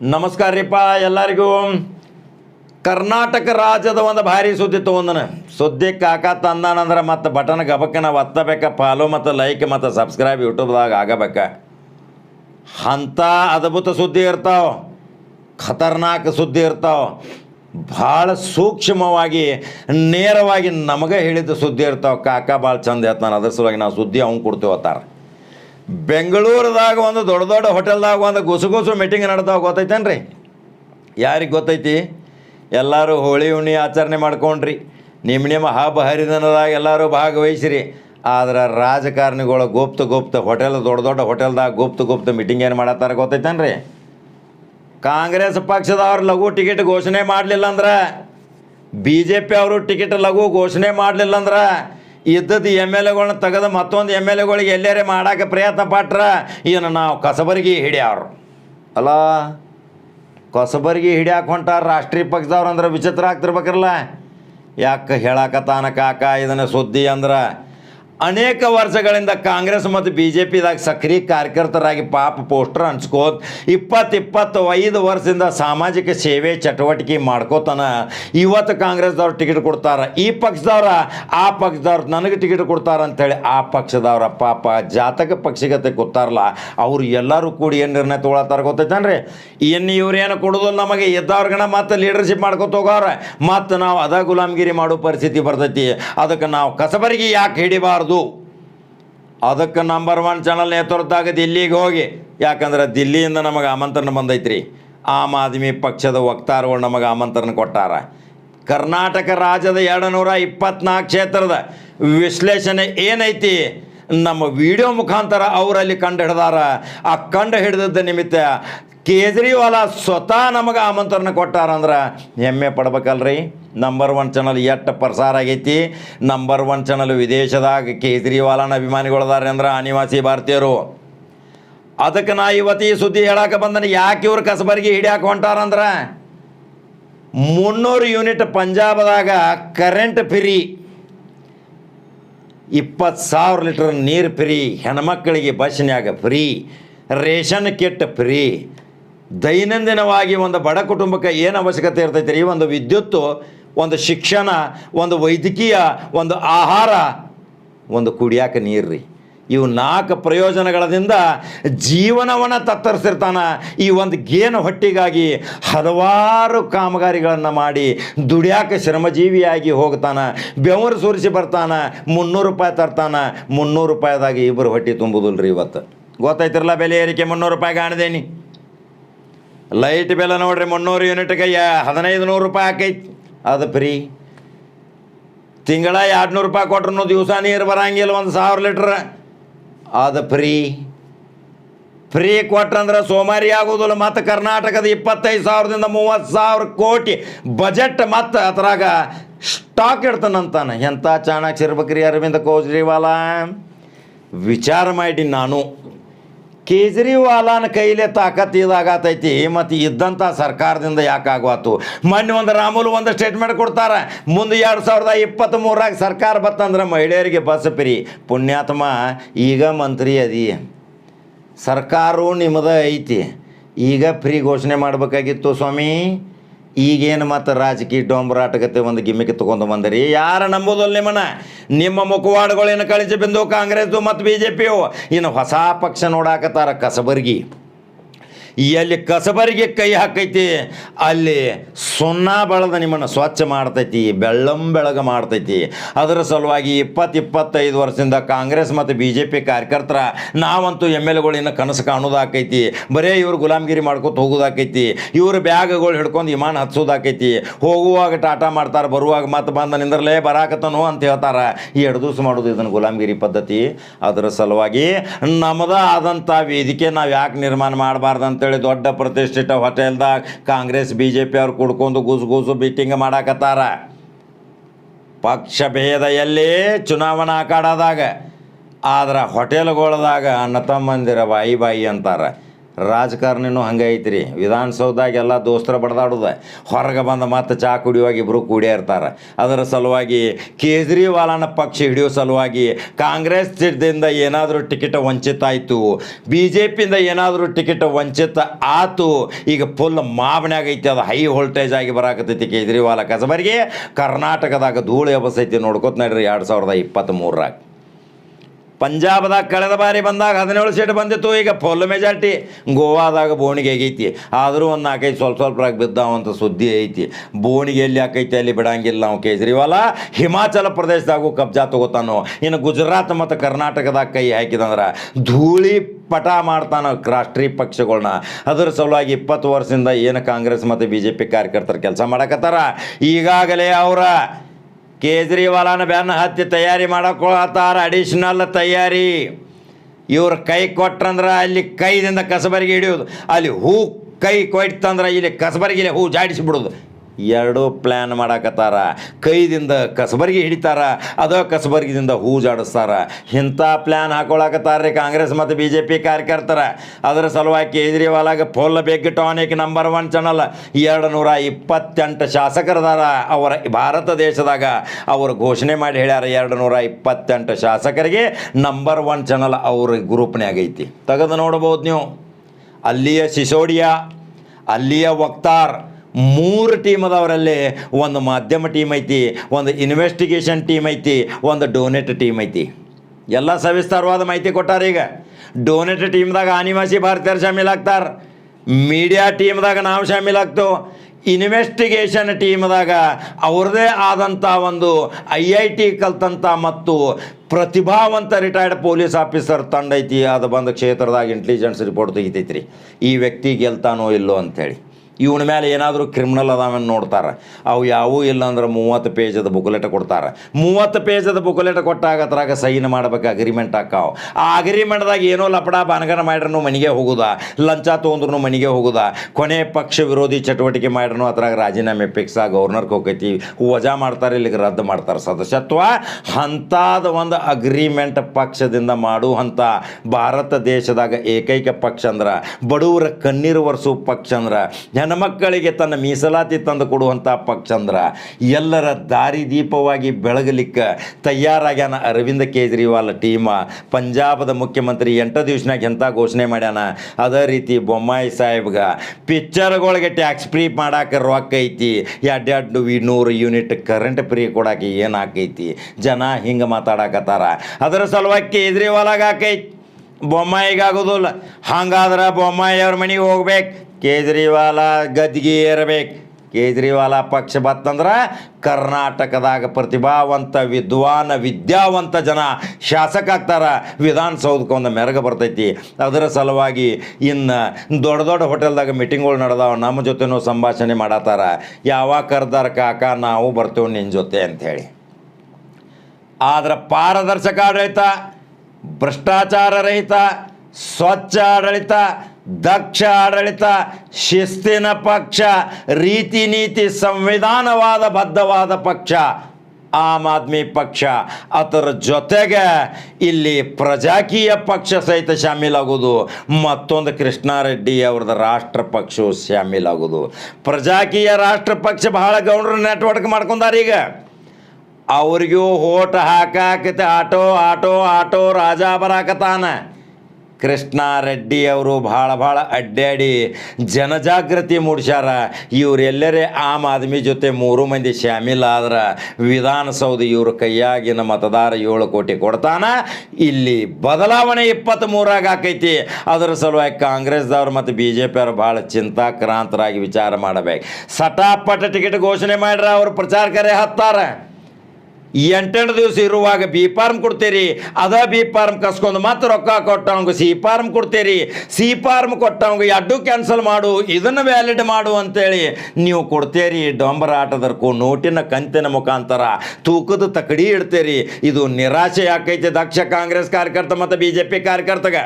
ನಮಸ್ಕಾರ ರೀಪ್ಪ ಎಲ್ಲರಿಗೂ. ಕರ್ನಾಟಕ ರಾಜ್ಯದ ಒಂದು ಭಾರಿ ಸುದ್ದಿ ತೊಗೊಂದನ ಸುದ್ದಿ ಕಾಕ ತಂದಾನಂದ್ರೆ ಮತ್ತು ಬಟನ್ ಗಬಕ್ಕನ ಒತ್ತಬೇಕ ಫಾಲೋ ಮತ್ತು ಲೈಕ್ ಮತ್ತು ಸಬ್ಸ್ಕ್ರೈಬ್ ಯೂಟ್ಯೂಬ್ದಾಗ ಆಗಬೇಕ. ಅಂಥ ಅದ್ಭುತ ಸುದ್ದಿ ಇರ್ತಾವೆ. ಖತರ್ನಾಕ್ ಸುದ್ದಿ ಇರ್ತಾವೆ. ಭಾಳ ಸೂಕ್ಷ್ಮವಾಗಿ, ನೇರವಾಗಿ ನಮಗೆ ಹೇಳಿದ ಸುದ್ದಿ ಇರ್ತಾವ. ಕಾಕ ಭಾಳ ಚಂದ ಹೇಳ್ತಾನೆ. ಅದ್ರ ಸಲುವಾಗಿ ನಾವು ಸುದ್ದಿ ಅವ್ನು ಕೊಡ್ತೇವೆ ಅತ್ತಾರ ಬೆಂಗಳೂರದಾಗ ಒಂದು ದೊಡ್ಡ ದೊಡ್ಡ ಹೋಟೆಲ್ದಾಗ ಒಂದು ಗುಸು ಗುಸು ಮೀಟಿಂಗ್ ನಡೆದಾವ ಗೊತ್ತೈತೇನ್ರಿ? ಯಾರಿಗೆ ಗೊತ್ತೈತಿ? ಎಲ್ಲರೂ ಹೋಳಿ ಹುಣ್ಣಿ ಆಚರಣೆ ಮಾಡ್ಕೊಂಡ್ರಿ. ನಿಮ್ಮ ನಿಮ್ಮ ಹಬ್ಬ ಹರಿದಿನದಾಗ ಎಲ್ಲರೂ ಭಾಗವಹಿಸಿರಿ. ಆದ್ರೆ ರಾಜಕಾರಣಿಗಳು ಗುಪ್ತ ಗುಪ್ತ ಹೋಟೆಲ್, ದೊಡ್ಡ ದೊಡ್ಡ ಹೋಟೆಲ್ದಾಗ ಗುಪ್ತ ಗುಪ್ತ ಮೀಟಿಂಗ್ ಏನು ಮಾಡತ್ತಾರ ಗೊತ್ತೈತೇನ್ರಿ? ಕಾಂಗ್ರೆಸ್ ಪಕ್ಷದವ್ರು ಲಘು ಟಿಕೆಟ್ ಘೋಷಣೆ ಮಾಡಲಿಲ್ಲ ಅಂದ್ರೆ ಬಿ ಜೆ ಪಿ ಅವರು ಟಿಕೆಟ್ ಲಘು ಘೋಷಣೆ ಮಾಡಲಿಲ್ಲ ಅಂದ್ರೆ ಇದ್ದದ್ದು ಎಂ ಎಲ್ ಎಗಳನ್ನ ತೆಗೆದು ಮತ್ತೊಂದು ಎಂ ಎಲ್ ಎಗಳಿಗೆ ಎಲ್ಲರೇ ಮಾಡೋಕೆ ಪ್ರಯತ್ನ ಪಟ್ರೆ ಏನು ನಾವು ಕಸಬರಿಗೆ ಹಿಡಿಯವ್ರು. ಅಲ್ಲ? ಕಸಬರಿಗೆ ಹಿಡಿಯಾಕೆ ಹೊಂಟಾರ ರಾಷ್ಟ್ರೀಯ ಪಕ್ಷದವ್ರು ಅಂದ್ರೆ ವಿಚಿತ್ರ ಆಗ್ತಿರ್ಬೇಕಲ್ಲ ಯಾಕೆ ತಾನ ಕಾಕ ಇದನ್ನ ಸುದ್ದಿ ಅಂದ್ರೆ ಅನೇಕ ವರ್ಷಗಳಿಂದ ಕಾಂಗ್ರೆಸ್ ಮತ್ತು ಬಿ ಜೆ ಪಿದಾಗ ಸಕ್ರಿಯ ಕಾರ್ಯಕರ್ತರಾಗಿ ಪಾಪ ಪೋಸ್ಟರ್ ಹಂಚ್ಕೋತ ಇಪ್ಪತ್ತು ಇಪ್ಪತ್ತು ಐದು ವರ್ಷದಿಂದ ಸಾಮಾಜಿಕ ಸೇವೆ ಚಟುವಟಿಕೆ ಮಾಡ್ಕೋತಾನ ಇವತ್ತು ಕಾಂಗ್ರೆಸ್ದವ್ರು ಟಿಕೆಟ್ ಕೊಡ್ತಾರ. ಈ ಪಕ್ಷದವ್ರ, ಆ ಪಕ್ಷದವ್ರು ನನಗೆ ಟಿಕೆಟ್ ಕೊಡ್ತಾರ ಅಂತೇಳಿ ಆ ಪಕ್ಷದವ್ರ ಪಾಪ ಜಾತಕ ಪಕ್ಷಿಗತೆ ಗೊತ್ತಾರಲ್ಲ ಅವರು ಎಲ್ಲರೂ ಕೂಡಿ ಏನು ನಿರ್ಣಯ ತೊಗೊಳತ್ತಾರ ಗೊತ್ತೈತನ್ರಿ? ಏನು ಇವ್ರೇನು ಕೊಡೋದು ನಮಗೆ? ಎದ್ದವ್ರಿಗಣ ಮತ್ತೆ ಲೀಡರ್ಶಿಪ್ ಮಾಡ್ಕೊತ ಹೋಗೋರ ಮತ್ತು ನಾವು ಅದ ಗುಲಾಮಗಿರಿ ಮಾಡೋ ಪರಿಸ್ಥಿತಿ ಬರ್ತೈತಿ. ಅದಕ್ಕೆ ನಾವು ಕಸಬರಿಗೆ ಯಾಕೆ ಹಿಡಿಬಾರ್ದು? ಅದಕ್ಕೆ ನಂಬರ್ ಒನ್ ಚಾನಲ್ ನೇತೃತ್ವದಾಗ ದಿಲ್ಲಿಗೆ ಹೋಗಿ. ಯಾಕಂದ್ರೆ ದಿಲ್ಲಿಯಿಂದ ನಮಗೆ ಆಮಂತ್ರಣ ಬಂದೈತ್ರಿ. ಆಮ್ ಆದ್ಮಿ ಪಕ್ಷದ ವಕ್ತಾರಗಳು ನಮಗೆ ಆಮಂತ್ರಣ ಕೊಟ್ಟಾರ. ಕರ್ನಾಟಕ ರಾಜ್ಯದ ಎರಡು ನೂರ ಇಪ್ಪತ್ನಾಲ್ಕು ಕ್ಷೇತ್ರದ ವಿಶ್ಲೇಷಣೆ ಏನೈತಿ? ನಮ್ಮ ವಿಡಿಯೋ ಮುಖಾಂತರ ಅವರಲ್ಲಿ ಕಂಡು ಹಿಡ್ದಾರ. ಆ ಕಂಡು ಹಿಡಿದದ್ದ ನಿಮಿತ್ತ ಕೇಜ್ರಿವಾಲ ಸ್ವತಃ ನಮಗೆ ಆಮಂತ್ರಣ ಕೊಟ್ಟಾರಂದ್ರೆ ಹೆಮ್ಮೆ ಪಡ್ಬೇಕಲ್ರಿ. ನಂಬರ್ ಒನ್ ಚಾನಲ್ ಎಷ್ಟು ಪ್ರಸಾರ ಆಗೈತಿ. ನಂಬರ್ ಒನ್ ಚಾನಲ್ ವಿದೇಶದಾಗ ಕೇಜ್ರಿವಾಲನ ಅಭಿಮಾನಿಗಳದಾರೆ ಅಂದ್ರೆ ಅನಿವಾಸಿ ಭಾರತೀಯರು. ಅದಕ್ಕೆ ನಾ ಇವತ್ತು ಈ ಸುದ್ದಿ ಹೇಳಕ್ಕೆ ಬಂದನ, ಯಾಕೆ ಇವ್ರು ಕಸಬರಿಗೆ ಹಿಡಿಯಾಕ ಹೊಂಟಾರಂದ್ರೆ ಮುನ್ನೂರು ಯೂನಿಟ್ ಪಂಜಾಬದಾಗ ಕರೆಂಟ್ ಫ್ರೀ ಇಪ್ಪತ್ತು ಸಾವಿರ ಲೀಟರ್ ನೀರು ಫ್ರೀ ಹೆಣ್ಮಕ್ಕಳಿಗೆ ಬಸ್ನ್ಯಾಗ ಫ್ರೀ ರೇಷನ್ ಕಿಟ್ ಫ್ರೀ ದೈನಂದಿನವಾಗಿ ಒಂದು ಬಡ ಕುಟುಂಬಕ್ಕೆ ಏನು ಅವಶ್ಯಕತೆ ಇರ್ತೈತೆ ರೀ? ಒಂದು ವಿದ್ಯುತ್ತು, ಒಂದು ಶಿಕ್ಷಣ, ಒಂದು ವೈದ್ಯಕೀಯ, ಒಂದು ಆಹಾರ, ಒಂದು ಕುಡಿಯಾಕ ನೀರು ರೀ. ಇವು ನಾಲ್ಕು ಪ್ರಯೋಜನಗಳದಿಂದ ಜೀವನವನ್ನು ತತ್ತರಿಸಿರ್ತಾನೆ. ಈ ಒಂದು ಗೇನು ಹೊಟ್ಟಿಗಾಗಿ ಹಲವಾರು ಕಾಮಗಾರಿಗಳನ್ನು ಮಾಡಿ ದುಡಿಯಾಕ ಶ್ರಮಜೀವಿಯಾಗಿ ಹೋಗ್ತಾನೆ. ಬೆವರು ಸುರಿಸಿ ಬರ್ತಾನೆ. ಮುನ್ನೂರು ರೂಪಾಯಿ ತರ್ತಾನ. ಮುನ್ನೂರು ರೂಪಾಯಿದಾಗಿ ಇಬ್ಬರು ಹೊಟ್ಟೆ ತುಂಬುದಿಲ್ಲ ರೀ ಇವತ್ತು. ಗೊತ್ತಾಯ್ತಿರಲ್ಲ ಬೆಲೆ ಏರಿಕೆ ಮುನ್ನೂರು ರೂಪಾಯಿ ಕಾಣ್ದೇನಿ ಲೈಟ್ ಬೆಲೆ ನೋಡ್ರಿ, ಮುನ್ನೂರು ಯೂನಿಟ್ಗೆ ಯಾ, ಹದಿನೈದು ನೂರು ರೂಪಾಯಿ ಹಾಕೈತಿ ಅದು ಫ್ರೀ ತಿಂಗಳ ಎರಡು ನೂರು ರೂಪಾಯಿ ಕೊಟ್ರು ದಿವಸ ನೀರು ಬರಂಗಿಲ್ಲ, ಒಂದು ಸಾವಿರ ಲೀಟ್ರ್ ಅದು ಫ್ರೀ ಫ್ರೀ ಕೊಟ್ರಂದ್ರೆ ಸೋಮಾರಿ ಆಗೋದಿಲ್ಲ, ಮತ್ತು ಕರ್ನಾಟಕದ ಇಪ್ಪತ್ತೈದು ಸಾವಿರದಿಂದ ಮೂವತ್ತು ಸಾವಿರ ಕೋಟಿ ಬಜೆಟ್ ಮತ್ತು ಅದ್ರಾಗ ಸ್ಟಾಕ್ ಇಡ್ತಾನಂತಾನೆ. ಎಂಥ ಚಾಣಾಕ್ಷ ಇರ್ಬೇಕ್ರಿ ಅರವಿಂದ ಕೇಜ್ರಿವಾಲ? ವಿಚಾರ ಮಾಡಿ ನಾನು. ಕೇಜ್ರಿವಾಲನ ಕೈಲೇ ತಾಕತ್ ಇದಾಗತೈತಿ ಮತ್ತು ಇದ್ದಂಥ ಸರ್ಕಾರದಿಂದ ಯಾಕೆ ಆಗ್ವಾತು? ಮೊನ್ನೆ ಒಂದು ರಾಮುಲು ಒಂದು ಸ್ಟೇಟ್ಮೆಂಟ್ ಕೊಡ್ತಾರೆ. ಮುಂದೆ ಎರಡು ಸಾವಿರದ ಇಪ್ಪತ್ತ್ಮೂರಾಗ ಸರ್ಕಾರ ಬತ್ತಂದ್ರೆ ಮಹಿಳೆಯರಿಗೆ ಬಸ್ ಫ್ರೀ. ಪುಣ್ಯಾತ್ಮ, ಈಗ ಮಂತ್ರಿ ಅದಿ. ಸರ್ಕಾರವು ನಿಮ್ಮದ ಐತಿ. ಈಗ ಫ್ರೀ ಘೋಷಣೆ ಮಾಡಬೇಕಾಗಿತ್ತು ಸ್ವಾಮಿ. ಈಗೇನು ಮತ್ತು ರಾಜಕೀಯ ಡೊಂಬರಾಟಗತೆ ಒಂದು ಗಿಮ್ಮಿಕ್ ತೊಗೊಂಡು ಬಂದಿರಿ? ಯಾರು ನಂಬೋದಲ್ಲ ನಿಮ್ಮನ್ನ? ನಿಮ್ಮ ಮುಖವಾಡಗಳೇನು ಕಳಿಸಿ ಬಿಂದು ಕಾಂಗ್ರೆಸ್ದು ಮತ್ತು ಬಿ ಜೆ ಪಿಯು ಇನ್ನು ಹೊಸ ಪಕ್ಷ ನೋಡಾಕತ್ತಾರ ಕಸಬರ್ಗಿ. ಎಲ್ಲಿ ಕಸಬರಿಗೆ ಕೈ ಹಾಕೈತಿ, ಅಲ್ಲಿ ಸುಣ್ಣ ಬೆಳೆದ ನಿಮ್ಮನ್ನು ಸ್ವಚ್ಛ ಮಾಡ್ತೈತಿ, ಬೆಳ್ಳಂ ಬೆಳಗ ಮಾಡ್ತೈತಿ. ಅದರ ಸಲುವಾಗಿ ಇಪ್ಪತ್ತು ಇಪ್ಪತ್ತೈದು ವರ್ಷದಿಂದ ಕಾಂಗ್ರೆಸ್ ಮತ್ತು ಬಿ ಜೆ ಪಿ ಕಾರ್ಯಕರ್ತರ ನಾವಂತೂ ಎಂ ಎಲ್ ಎಗಳಿನ್ನ ಕನಸು ಕಾಣೋದಾಕೈತಿ ಬರೇ ಇವ್ರು ಗುಲಾಮಗಿರಿ ಮಾಡ್ಕೊತ ಹೋಗೋದಾಕೈತಿ ಇವ್ರ ಬ್ಯಾಗ್ಗಳು ಹಿಡ್ಕೊಂಡು ವಿಮಾನ ಹತ್ಸೋದಾಕೈತಿ. ಹೋಗುವಾಗ ಟಾಟಾ ಮಾಡ್ತಾರೆ, ಬರುವಾಗ ಮತ್ತೆ ಬಂದ ನಿಂದ್ರಲೇ ಬರಾಕತ್ತನೋ ಅಂತ ಹೇಳ್ತಾರೆ. ಈ ಎರಡು ದಿವಸ ಮಾಡೋದು ಇದನ್ನು ಗುಲಾಮಗಿರಿ ಪದ್ಧತಿ. ಅದರ ಸಲುವಾಗಿ ನಮ್ಮದ ಆದಂಥ ವೇದಿಕೆ ನಾವು ಯಾಕೆ ನಿರ್ಮಾಣ ಮಾಡಬಾರ್ದು ಅಂತೇಳಿ ದೊಡ್ಡ ಪ್ರತಿಷ್ಠಿತ ಹೋಟೆಲ್ದಾಗ ಕಾಂಗ್ರೆಸ್ ಬಿ ಜೆ ಪಿ ಅವ್ರು ಕುಡ್ಕೊಂಡು ಗುಸು ಗುಸು ಮೀಟಿಂಗ್ ಮಾಡಾಕತ್ತಾರ. ಪಕ್ಷ ಭೇದ ಎಲ್ಲಿ? ಚುನಾವಣಾ ಅಖಾಡದಾಗ ಆದ್ರೆ ಹೋಟೆಲ್ಗಳದಾಗ ಅಣ್ಣ ತಮ್ಮಂದಿರ ಬಾಯಿ ಬಾಯಿ ಅಂತಾರೆ. ರಾಜಕಾರಣಿನೂ ಹಂಗೆ ಐತ್ರಿ. ವಿಧಾನಸೌಧಾಗೆಲ್ಲ ದೋಸ್ತರ ಬಡ್ದಾಡುದ. ಹೊರಗೆ ಬಂದು ಮತ್ತೆ ಚಾ ಕುಡಿಯುವಾಗ ಇಬ್ಬರು ಕೂಡೇ ಇರ್ತಾರೆ. ಅದರ ಸಲುವಾಗಿ ಕೇಜ್ರಿವಾಲನ ಪಕ್ಷ ಹಿಡಿಯೋ ಸಲುವಾಗಿ ಕಾಂಗ್ರೆಸ್ ಕಾಂಗ್ರೆಸ್ದಿಂದ ಏನಾದರೂ ಟಿಕೆಟ್ ವಂಚಿತ ಆಯಿತು. ಬಿ ಜೆ ಪಿಯಿಂದ ಏನಾದರೂ ಟಿಕೆಟ್ ವಂಚಿತ ಆತು. ಈಗ ಫುಲ್ ಮಾವನ್ಯಾಗ ಐತಿ, ಅದು ಹೈ ವೋಲ್ಟೇಜ್ ಆಗಿ ಬರಾಕತ್ತೈತಿ ಕೇಜ್ರಿವಾಲ ಕಸಬರಿಗೆ ಕರ್ನಾಟಕದಾಗ ಧೂಳು ಎಬಸೈತಿ ನೋಡ್ಕೊತ ನಡ್ರಿ ಎರಡು ಸಾವಿರದ ಇಪ್ಪತ್ತ್ಮೂರರಾಗ ಪಂಜಾಬ್ದಾಗ ಕಳೆದ ಬಾರಿ ಬಂದಾಗ ಹದಿನೇಳು ಸೀಟ್ ಬಂದಿತ್ತು. ಈಗ ಫುಲ್ ಮೆಜಾರಿಟಿ ಗೋವಾದಾಗ ಬೋಣಿಗೆ ಆಗೈತಿ. ಆದರೂ ಒಂದು ನಾಲ್ಕೈದು ಸ್ವಲ್ಪ ಸ್ವಲ್ಪರಾಗ ಬಿದ್ದಾವಂತ ಸುದ್ದಿ ಐತಿ. ಬೋಣಿಗೆ ಎಲ್ಲಿ ಹಾಕೈತಿ ಅಲ್ಲಿ ಬಿಡಂಗಿಲ್ಲ ನಾವು ಕೇಜ್ರಿವಾಲ? ಹಿಮಾಚಲ ಪ್ರದೇಶದಾಗೂ ಕಬ್ಜಾ ತಗೋತಾನೋ? ಇನ್ನು ಗುಜರಾತ್ ಮತ್ತು ಕರ್ನಾಟಕದಾಗ ಕೈ ಹಾಕಿದಂದ್ರೆ ಧೂಳಿ ಪಟ ಮಾಡ್ತಾನ ರಾಷ್ಟ್ರೀಯ ಪಕ್ಷಗಳನ್ನ ಅದರ ಸಲುವಾಗಿ ಇಪ್ಪತ್ತು ವರ್ಷದಿಂದ ಏನು ಕಾಂಗ್ರೆಸ್ ಮತ್ತು ಬಿ ಜೆ ಪಿ ಕಾರ್ಯಕರ್ತರು ಕೆಲಸ ಮಾಡಕತ್ತಾರ? ಈಗಾಗಲೇ ಅವರ ಕೇಜ್ರಿವಾಲನ ಬೆನ್ನ ಹತ್ತಿ ತಯಾರಿ ಮಾಡಕೊಳತ್ತಾರ ಅಡಿಷನಲ್ ತಯಾರಿ. ಇವ್ರ ಕೈ ಕೊಟ್ರಂದ್ರೆ ಅಲ್ಲಿ ಕೈದಿಂದ ಕಸಬರಿಗೆ ಹಿಡಿಯೋದು. ಅಲ್ಲಿ ಹೂ ಕೈ ಕೊಯ್ತಂದ್ರೆ ಇಲ್ಲಿ ಕಸಬರಿಗೆ ಹೂ ಜಾಡಿಸಿ ಬಿಡೋದು. ಎರಡೂ ಪ್ಲ್ಯಾನ್ ಮಾಡಾಕತ್ತಾರ. ಕೈದಿಂದ ಕಸಬರಿಗೆ ಹಿಡಿತಾರ, ಅದ ಕಸಬರ್ಗಿದಿಂದ ಹೂಜಾಡಿಸ್ತಾರ. ಇಂಥ ಪ್ಲ್ಯಾನ್ ಹಾಕೊಳಕತ್ತಾರ ರೀ ಕಾಂಗ್ರೆಸ್ ಮತ್ತು ಬಿ ಜೆ ಪಿ ಕಾರ್ಯಕರ್ತರ. ಅದರ ಸಲುವಾಗಿ ಕೇಜ್ರಿವಾಲಾಗ ಫುಲ್ ಬೇಕು ಟಾನಿಕ್ ನಂಬರ್ ಒನ್ ಚಾನಲ್ ಎರಡು ನೂರ ಇಪ್ಪತ್ತೆಂಟು ಶಾಸಕರದಾರ ಅವರ ಭಾರತ ದೇಶದಾಗ ಅವರು ಘೋಷಣೆ ಮಾಡಿ ಹೇಳ್ಯಾರ ಎರಡು ನೂರ ಇಪ್ಪತ್ತೆಂಟು ಶಾಸಕರಿಗೆ ನಂಬರ್ ಒನ್ ಚಾನಲ್ ಅವ್ರ ಗ್ರೂಪ್ನ್ಯಾಗ ಐತಿ. ತೆಗೆದು ನೋಡ್ಬೋದು ನೀವು. ಅಲ್ಲಿಯ ಸಿಸೋಡಿಯಾ, ಅಲ್ಲಿಯ ವಕ್ತಾರ್ ಮೂರು ಟೀಮ್ ಒಂದು ಮಾಧ್ಯಮ ಟೀಮ್ ಐತಿ, ಒಂದು ಇನ್ವೆಸ್ಟಿಗೇಷನ್ ಟೀಮ್ ಐತಿ, ಒಂದು ಡೊನೇಟ್ ಟೀಮ್ ಐತಿ. ಎಲ್ಲ ಸವಿಸ್ತಾರವಾದ ಮಾಹಿತಿ ಕೊಟ್ಟಾರ ಈಗ. ಡೊನೇಟ್ ಟೀಮ್ದಾಗ ಆನಿವಾಸಿ ಭಾರತೀಯರು ಶಾಮೀಲ್ ಆಗ್ತಾರ. ಮೀಡಿಯಾ ಟೀಮ್ದಾಗ ನಾವು ಶಾಮೀಲ್ ಆಗ್ತೇವೆ ಇನ್ವೆಸ್ಟಿಗೇಷನ್ ಟೀಮ್ದಾಗ ಅವ್ರದ್ದೇ ಆದಂಥ ಒಂದು ಐ ಐ ಟಿ ಕಲ್ತಂಥ ಮತ್ತು ಪ್ರತಿಭಾವಂತ ರಿಟೈರ್ಡ್ ಪೊಲೀಸ್ ಆಫೀಸರ್ ತಂಡ ಐತಿ. ಅದು ಬಂದ ಕ್ಷೇತ್ರದಾಗ ಇಂಟೆಲಿಜೆನ್ಸ್ ರಿಪೋರ್ಟ್ ತೆಗಿತೈತ್ರಿ. ಈ ವ್ಯಕ್ತಿ ಗೆಲ್ತಾನೋ ಇಲ್ಲೋ ಅಂಥೇಳಿ ಇವನ ಮೇಲೆ ಏನಾದರೂ ಕ್ರಿಮಿನಲ್ ಅದಾವನ್ ನೋಡ್ತಾರೆ. ಅವು ಯಾವೂ ಇಲ್ಲ ಅಂದ್ರೆ ಮೂವತ್ತು ಪೇಜದ ಬುಕ್ಲೆಟ್ ಕೊಡ್ತಾರೆ. ಮೂವತ್ತು ಪೇಜದ ಬುಕ್ಲೆಟ್ ಕೊಟ್ಟಾಗ ಅದ್ರಾಗ ಸೈನ್ ಮಾಡ್ಬೇಕು ಅಗ್ರಿಮೆಂಟ್ ಹಾಕಾವ. ಆ ಅಗ್ರಿಮೆಂಟ್ದಾಗ ಏನೋ ಲಪಡ ಬಾನಗನ ಮಾಡ್ರೂ ಮನೆಗೆ ಹೋಗುದ, ಲಂಚ ತೊಗೊಂಡ್ರು ಮನೆಗೆ ಹೋಗುದ, ಕೊನೆ ಪಕ್ಷ ವಿರೋಧಿ ಚಟುವಟಿಕೆ ಮಾಡ್ರೂ ಅದ್ರಾಗ ರಾಜೀನಾಮೆ ಫಿಕ್ಸ್ ಆಗಿ ಗೌರ್ನರ್ಗೆ ಹೋಗೈತಿ, ವಜಾ ಮಾಡ್ತಾರೆ, ಇಲ್ಲಿಗೆ ರದ್ದು ಮಾಡ್ತಾರೆ ಸದಸ್ಯತ್ವ. ಹಂತಾದ ಒಂದು ಅಗ್ರಿಮೆಂಟ್ ಪಕ್ಷದಿಂದ ಮಾಡುವಂಥ ಭಾರತ ದೇಶದಾಗ ಏಕೈಕ ಪಕ್ಷ ಅಂದ್ರೆ, ಬಡವರ ಕಣ್ಣೀರು ಒರೆಸೋ ಪಕ್ಷ ಅಂದ್ರೆ ಹೆಣ್ಮಕ್ಕಳಿಗೆ ತನ್ನ ಮೀಸಲಾತಿ ತಂದು ಕೊಡುವಂಥ ಪಕ್ಷಂದ್ರ ಎಲ್ಲರ ದಾರಿದೀಪವಾಗಿ ಬೆಳಗಲಿಕ್ಕೆ ತಯಾರಾಗ್ಯಾನ ಅರವಿಂದ ಕೇಜ್ರಿವಾಲ್ ಟೀಮ. ಪಂಜಾಬದ ಮುಖ್ಯಮಂತ್ರಿ ಎಂಟು ದಿವ್ಸನಾಗ ಎಂಥ ಘೋಷಣೆ ಮಾಡ್ಯಾನ? ಅದೇ ರೀತಿ ಬೊಮ್ಮಾಯಿ ಸಾಹೇಬ್ಗೆ ಪಿಕ್ಚರ್ಗಳಿಗೆ ಟ್ಯಾಕ್ಸ್ ಫ್ರೀ ಮಾಡಾಕ ರೊಕ್ಕ ಐತಿ. ಎರಡೆರಡು ನೂರು ಯೂನಿಟ್ ಕರೆಂಟ್ ಫ್ರೀ ಕೊಡಕ್ಕೆ ಏನು ಹಾಕೈತಿ ಜನ ಹಿಂಗೆ ಮಾತಾಡಕತ್ತಾರ. ಅದರ ಸಲುವಾಗಿ ಕೇಜ್ರಿವಾಲಾಗ ಹಾಕೈತಿ ಬೊಮ್ಮಾಯಿಗೆ ಆಗೋದಿಲ್ಲ ಹಂಗಾದ್ರೆ ಬೊಮ್ಮಾಯಿ ಅವ್ರ ಮನೆಗೆ ಹೋಗ್ಬೇಕು. ಕೇಜ್ರಿವಾಲ ಗದ್ದಿಗೆ ಏರ್ಬೇಕು. ಕೇಜ್ರಿವಾಲ ಪಕ್ಷ ಬತ್ತಂದ್ರೆ ಕರ್ನಾಟಕದಾಗ ಪ್ರತಿಭಾವಂತ, ವಿದ್ವಾನ, ವಿದ್ಯಾವಂತ ಜನ ಶಾಸಕ ಆಗ್ತಾರ. ವಿಧಾನಸೌಧಕ್ಕೆ ಒಂದು ಮೆರಗ ಬರ್ತೈತಿ. ಅದರ ಸಲುವಾಗಿ ಇನ್ನು ದೊಡ್ಡ ದೊಡ್ಡ ಹೋಟೆಲ್ದಾಗ ಮೀಟಿಂಗ್ಗಳು ನಡೆದಾವ. ನಮ್ಮ ಜೊತೆನೂ ಸಂಭಾಷಣೆ ಮಾಡತ್ತಾರ. ಯಾವಾಗ ಕರ್ದಾರ ಕಾಕ, ನಾವು ಬರ್ತೇವೆ ನಿನ್ನ ಜೊತೆ ಅಂಥೇಳಿ ಆದ್ರೆ ಪಾರದರ್ಶಕ ಆಡಳಿತ, ಭ್ರಷ್ಟಾಚಾರ ರಹಿತ, ಸ್ವಚ್ಛ ಆಡಳಿತ ದಕ್ಷ ಆಡಳಿತ ಶಿಸ್ತಿನ ಪಕ್ಷ ರೀತಿ ನೀತಿ ಸಂವಿಧಾನವಾದ ಬದ್ಧವಾದ ಪಕ್ಷ, ಆಮ್ ಆದ್ಮಿ ಪಕ್ಷ. ಅದರ ಜೊತೆಗೆ ಇಲ್ಲಿ ಪ್ರಜಾಕೀಯ ಪಕ್ಷ ಸಹಿತ ಶಾಮೀಲಾಗೋದು ಮತ್ತೊಂದು ಕೃಷ್ಣಾರೆಡ್ಡಿ ಅವ್ರದ್ದು ರಾಷ್ಟ್ರ ಪಕ್ಷವು ಶಾಮೀಲಾಗೋದು ಪ್ರಜಾಕೀಯ ರಾಷ್ಟ್ರ ಪಕ್ಷ ಬಹಳ ಗೌಂಡ್ರ ನೆಟ್ವರ್ಕ್ ಮಾಡ್ಕೊಂಡಾರ ಈಗ. ಅವ್ರಿಗೂ ಓಟ್ ಹಾಕಾಕತೆ ಆಟೋ ಆಟೋ ಆಟೋ ರಾಜ ಬರಾಕತಾನ ಕೃಷ್ಣಾರೆಡ್ಡಿ ಅವರು ಭಾಳ ಭಾಳ ಅಡ್ಡಾಡಿ ಜನಜಾಗೃತಿ ಮೂಡಿಸ್ಯಾರ. ಇವರೆಲ್ಲರೇ ಆಮ್ ಆದ್ಮಿ ಜೊತೆ ಮೂರು ಮಂದಿ ಶಾಮೀಲ್ ಆದ್ರೆ ವಿಧಾನಸೌಧ ಇವ್ರ ಕೈಯಾಗಿನ ಮತದಾರ ಏಳು ಕೋಟಿ ಕೊಡ್ತಾನ. ಇಲ್ಲಿ ಬದಲಾವಣೆ ಇಪ್ಪತ್ತ್ಮೂರಾಗ ಆಕೈತಿ. ಅದರ ಸಲುವಾಗಿ ಕಾಂಗ್ರೆಸ್ದವ್ರು ಮತ್ತು ಬಿ ಜೆ ಪಿಯವರು ಭಾಳ ಚಿಂತಾಕ್ರಾಂತರಾಗಿ ವಿಚಾರ ಮಾಡಬೇಕು. ಸಟಾಪಟ ಟಿಕೆಟ್ ಘೋಷಣೆ ಮಾಡ್ರ ಅವ್ರು ಪ್ರಚಾರ ಕರೆ ಹತ್ತಾರ. ಎಂಟೆಂಟು ದಿವಸ ಇರುವಾಗ ಬಿ ಫಾರ್ಮ್ ಕೊಡ್ತೀರಿ. ಅದ ಬಿ ಫಾರ್ಮ್ ಕಸ್ಕೊಂಡು ಮತ್ತೆ ರೊಕ್ಕ ಕೊಟ್ಟವಂಗೆ ಸಿ ಫಾರ್ಮ್ ಕೊಡ್ತೀರಿ. ಸಿ ಫಾರ್ಮ್ ಕೊಟ್ಟವಂಗೆ ಅಡ್ಡು ಕ್ಯಾನ್ಸಲ್ ಮಾಡು, ಇದನ್ನು ವ್ಯಾಲಿಡ್ ಮಾಡು ಅಂತೇಳಿ ನೀವು ಕೊಡ್ತೀರಿ. ಡೊಂಬರ ಆಟದರ್ಕು ನೋಟಿನ ಕಂತಿನ ಮುಖಾಂತರ ತೂಕದ ತಕಡಿ ಇಡ್ತೀರಿ. ಇದು ನಿರಾಶೆ ಯಾಕೈತೆ ದಕ್ಷ ಕಾಂಗ್ರೆಸ್ ಕಾರ್ಯಕರ್ತ ಮತ್ತು ಬಿ ಜೆ ಪಿ ಕಾರ್ಯಕರ್ತಗ.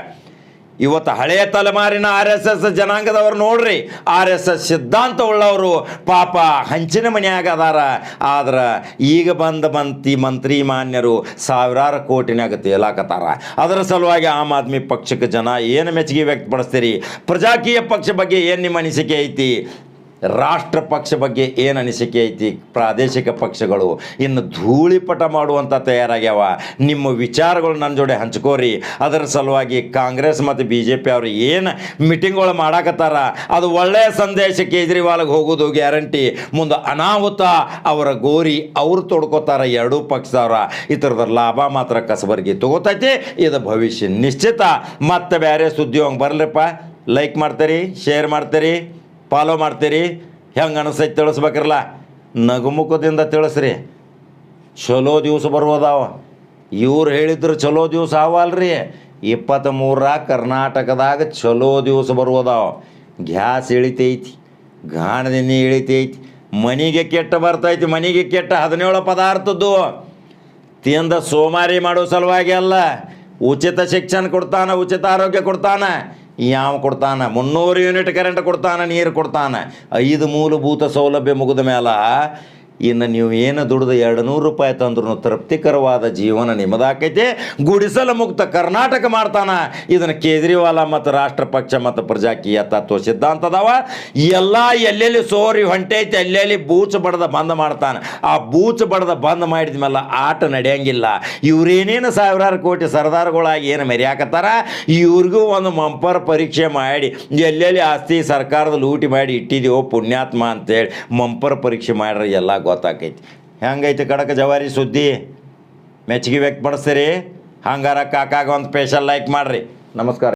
ಇವತ್ತು ಹಳೆಯ ತಲೆಮಾರಿನ ಆರ್ ಎಸ್ ಎಸ್ ಜನಾಂಗದವ್ರು ನೋಡ್ರಿ. ಆರ್ ಎಸ್ ಎಸ್ ಸಿದ್ಧಾಂತ ಉಳ್ಳವರು ಪಾಪ ಹಂಚಿನ ಮನ್ಯಾಗ ಅದಾರ. ಆದ್ರೆ ಈಗ ಬಂದ ಮಂತ್ರಿ ಮಂತ್ರಿ ಮಾನ್ಯರು ಸಾವಿರಾರು ಕೋಟಿನಾಗ ತೇಲಾಕತ್ತಾರ. ಅದರ ಸಲುವಾಗಿ ಆಮ್ ಆದ್ಮಿ ಪಕ್ಷಕ್ಕೆ ಜನ ಏನು ಮೆಚ್ಚುಗೆ ವ್ಯಕ್ತಪಡಿಸ್ತೀರಿ? ಪ್ರಜಾಕೀಯ ಪಕ್ಷ ಬಗ್ಗೆ ಏನು ನಿಮ್ಮ ಅನಿಸಿಕೆ ಐತಿ? ರಾಷ್ಟ್ರ ಪಕ್ಷ ಬಗ್ಗೆ ಏನು ಅನಿಸಿಕೆ ಐತಿ? ಪ್ರಾದೇಶಿಕ ಪಕ್ಷಗಳು. ಇನ್ನು ಧೂಳಿಪಟ ಮಾಡುವಂಥ ತಯಾರಾಗ್ಯಾವ. ನಿಮ್ಮ ವಿಚಾರಗಳು ನನ್ನ ಜೋಡಿ ಹಂಚ್ಕೋರಿ. ಅದರ ಸಲುವಾಗಿ ಕಾಂಗ್ರೆಸ್ ಮತ್ತು ಬಿ ಜೆ ಪಿ ಅವರು ಏನು ಮೀಟಿಂಗ್ಗಳು ಮಾಡಾಕತ್ತಾರ? ಅದು ಒಳ್ಳೆಯ ಸಂದೇಶ ಕೇಜ್ರಿವಾಲ್ಗೆ ಹೋಗೋದು ಗ್ಯಾರಂಟಿ. ಮುಂದೆ ಅನಾಹುತ ಅವರ ಗೋರಿ ಅವರು ತೊಡ್ಕೋತಾರ ಎರಡೂ ಪಕ್ಷದವರ. ಈ ಥರದ ಲಾಭ ಮಾತ್ರ ಕಸಬರ್ಗಿ ತಗೋತೈತಿ. ಇದು ಭವಿಷ್ಯ ನಿಶ್ಚಿತ. ಮತ್ತೆ ಬೇರೆ ಸುದ್ದಿ ಹಂಗೆ ಬರಲಿಪ್ಪ. ಲೈಕ್ ಮಾಡ್ತೀರಿ ಶೇರ್ ಮಾಡ್ತೀರಿ. ಫಾಲೋ ಮಾಡ್ತೀರಿ, ಹೆಂಗೆ ಅನಿಸೈತೆ ತಿಳಿಸ್ಬೇಕಿರಲ್ಲ ನಗುಮುಖದಿಂದ ತಿಳಿಸ್ರಿ. ಚಲೋ ದಿವಸ ಬರ್ಬೋದಾವ. ಇವ್ರು ಹೇಳಿದ್ರೆ ಚಲೋ ದಿವಸ ಅವಲ್ರಿ ಇಪ್ಪತ್ತ್ಮೂರ ಕರ್ನಾಟಕದಾಗ ಚಲೋ ದಿವಸ ಬರ್ಬೋದಾವ. ಗ್ಯಾಸ್ ಇಳಿತೈತಿ ಗಾಣದಿನ್ನಿ ಇಳಿತೈತಿ, ಮನೆಗೆ ಕೆಟ್ಟ ಬರ್ತೈತಿ, ಮನೆಗೆ ಕೆಟ್ಟ ಹದಿನೇಳು ಪದಾರ್ಥದ್ದು. ತಿಂದ ಸೋಮಾರಿ ಮಾಡೋ ಸಲುವಾಗಿ ಅಲ್ಲ, ಉಚಿತ ಶಿಕ್ಷಣ ಕೊಡ್ತಾನ, ಉಚಿತ ಆರೋಗ್ಯ ಕೊಡ್ತಾನ. ಯಾವ ಕೊಡ್ತಾನ? ಮುನ್ನೂರು ಯೂನಿಟ್ ಕರೆಂಟ್ ಕೊಡ್ತಾನೆ ನೀರು ಕೊಡ್ತಾನೆ. ಐದು ಮೂಲಭೂತ ಸೌಲಭ್ಯ ಮುಗಿದ ಮೇಲ ಇನ್ನು ನೀವು ಏನು ದುಡಿದು ಎರಡು ನೂರು ರೂಪಾಯಿ ತಂದ್ರೂ ತೃಪ್ತಿಕರವಾದ ಜೀವನ ನಿಮ್ಮದಾಕೈತೆ. ಗುಡಿಸಲ ಮುಕ್ತ ಕರ್ನಾಟಕ ಮಾಡ್ತಾನ. ಇದನ್ನು ಕೇಜ್ರಿವಾಲ ಮತ್ತು ರಾಷ್ಟ್ರಪಕ್ಷ ಮತ್ತು ಪ್ರಜಾಕೀಯ ತತ್ವ ಸಿದ್ಧಾಂತ ಅದಾವ ಎಲ್ಲ ಎಲ್ಲೆಲ್ಲಿ ಸೋರಿ ಹೊಂಟೈತೆ, ಎಲ್ಲೆಲ್ಲಿ ಬೂಚ್ ಬಡ್ದ ಬಂದ್ ಮಾಡ್ತಾನೆ. ಆ ಬೂಚ್ ಬಡ್ದ ಬಂದ್ ಮಾಡಿದ ಮೇಲೆ ಆಟ ನಡೆಯಂಗಿಲ್ಲ. ಇವ್ರೇನೇನು ಸಾವಿರಾರು ಕೋಟಿ ಸರ್ದಾರ್ಗಳಾಗಿ ಏನು ಮೆರೆಯಾಕತ್ತಾರ? ಇವ್ರಿಗೂ ಒಂದು ಮಂಪರ್ ಪರೀಕ್ಷೆ ಮಾಡಿ, ಎಲ್ಲೆಲ್ಲಿ ಆಸ್ತಿ ಸರ್ಕಾರದ ಲೂಟಿ ಮಾಡಿ ಇಟ್ಟಿದೀವೋ ಪುಣ್ಯಾತ್ಮ ಅಂತೇಳಿ ಮಂಪರ್ ಪರೀಕ್ಷೆ ಮಾಡ್ರಿ ಎಲ್ಲ ಗೊತ್ತಾಕೈತಿ. ಹೆಂಗೈತಿ ಕಡಕ ಜವಾರಿ ಸುದ್ದಿ? ಮೆಚ್ಚುಗೆ ವ್ಯಕ್ತಪಡಿಸ್ತೀರಿ. ಹಂಗಾರ ಕಾಕಾಗ ಒಂದು ಸ್ಪೆಷಲ್ ಲೈಕ್ ಮಾಡಿರಿ. ನಮಸ್ಕಾರ.